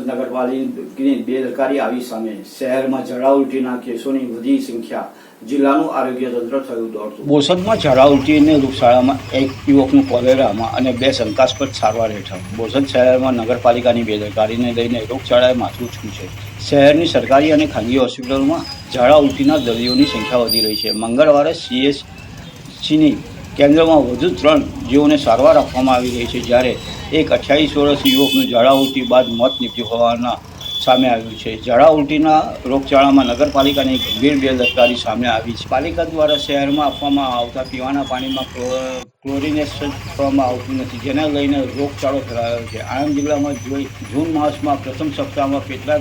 વિભાગની બેદરકારી આવી સામે શહેરમાં ઝાડા ઉલટીના કેસોની વધી સંખ્યા જિલ્લાનું આરોગ્ય તંત્ર થયું દોડતું. બોસદમાં ઝાડા ઉલટી અને રોગશાળામાં એક યુવકનું કોલેરામાં અને બે શંકાસ્પદ સારવાર હેઠળ. બોસદ શહેરમાં નગરપાલિકાની બેદરકારીને લઈને રોગચાળાએ માથું ઉચક્યું છે. શહેરની સરકારી અને ખાનગી હોસ્પિટલોમાં ઝાડા ઉલટીના દર્દીઓની સંખ્યા વધી રહી છે. મંગળવારે સીએચસીની કેન્દ્રમાં વધુ ત્રણ જીવોને સારવાર આપવામાં આવી રહી છે, જ્યારે એક અઠ્યાવીસ વર્ષ યુવકનું ઝાડા ઉલટી બાદ મોત નીપજ્યું હોવાના સામે આવ્યું છે. ઝાડા ઉલટીના રોગચાળામાં નગરપાલિકાની ગંભીર બેદરકારી સામે આવી છે. પાલિકા દ્વારા શહેરમાં આપવામાં આવતા પીવાના પાણીમાં ક્લો- ક્લોરિનેશન કરવામાં આવતું નથી, જેને લઈને રોગચાળો ફેલાયો છે. આણંદ જિલ્લામાં જોઈ જૂન માસમાં પ્રથમ સપ્તાહમાં કેટલાક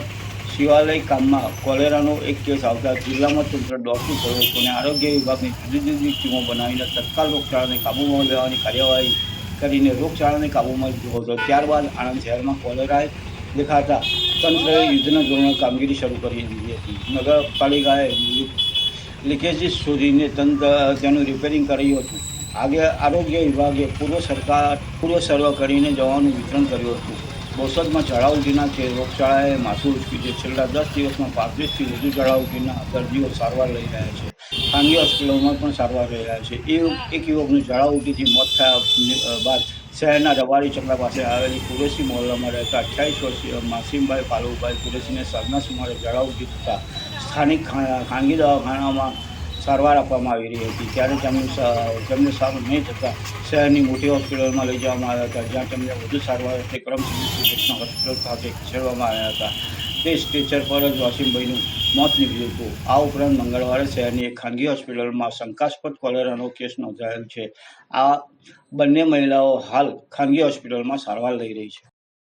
શિવાલય કામમાં કોલેરાનો એક કેસ આવતા જિલ્લામાં તંત્ર દોડતું થયું અને આરોગ્ય વિભાગની જુદી જુદી ટીમો બનાવીને તત્કાલ રોગચાળાને કાબૂમાં લેવાની કાર્યવાહી કરીને રોગચાળાને કાબૂમાં લીધો હતો. ત્યારબાદ આણંદ શહેરમાં કોલેરાએ દેખાતા તંત્રએ યુદ્ધના ધોરણે કામગીરી શરૂ કરી દીધી હતી. નગરપાલિકાએ લીકેજીસ શોધીને તંત્ર તેનું રિપેરિંગ કર્યું હતું. આગે આરોગ્ય વિભાગે પૂર્વ સરકાર પૂર્વ સર્વ કરીને જવાનું વિતરણ કર્યું હતું. બોસદમાં ઝાડા ઉલટીના કે રોગચાળાએ માથું ઉચકી છે છેલ્લા દસ દિવસમાં પાંત્રીસથી વધુ ઝાડા ઉલટીના દર્દીઓ સારવાર લઈ રહ્યા છે. ખાનગી હોસ્પિટલોમાં પણ સારવાર લઈ રહ્યા છે. એ એક યુવકનું ઝાડા ઉલટીથી મોત થયા બાદ શહેરના રબારી ચકલા પાસે આવેલી કુરેશી મોહલ્લામાં રહેતા અઠ્યાવીસ વર્ષીય માસીમભાઈ પાલુભાઈ કુરેશીને સાંજના સુમારે ઝાડા ઉલટી સ્થાનિક ખાનગી દવાખાનામાં સારવાર આપવામાં આવી રહી હતી. ત્યારે તેમનું તેમને સારું નહીં થતાં શહેરની મોટી હોસ્પિટલમાં લઈ જવામાં આવ્યા હતા, જ્યાં તેમને વધુ સારવાર તે કૃષ્ણ હોસ્પિટલ ખાતે ખસેડવામાં આવ્યા હતા. તે સ્ટ્રેચર પર જ વાસીમભાઈનું મોત નીપજ્યું હતું. આ ઉપરાંત મંગળવારે શહેરની એક ખાનગી હોસ્પિટલમાં શંકાસ્પદ કોલેરાનો કેસ નોંધાયેલ છે. આ બંને મહિલાઓ હાલ ખાનગી હોસ્પિટલમાં સારવાર લઈ રહી છે.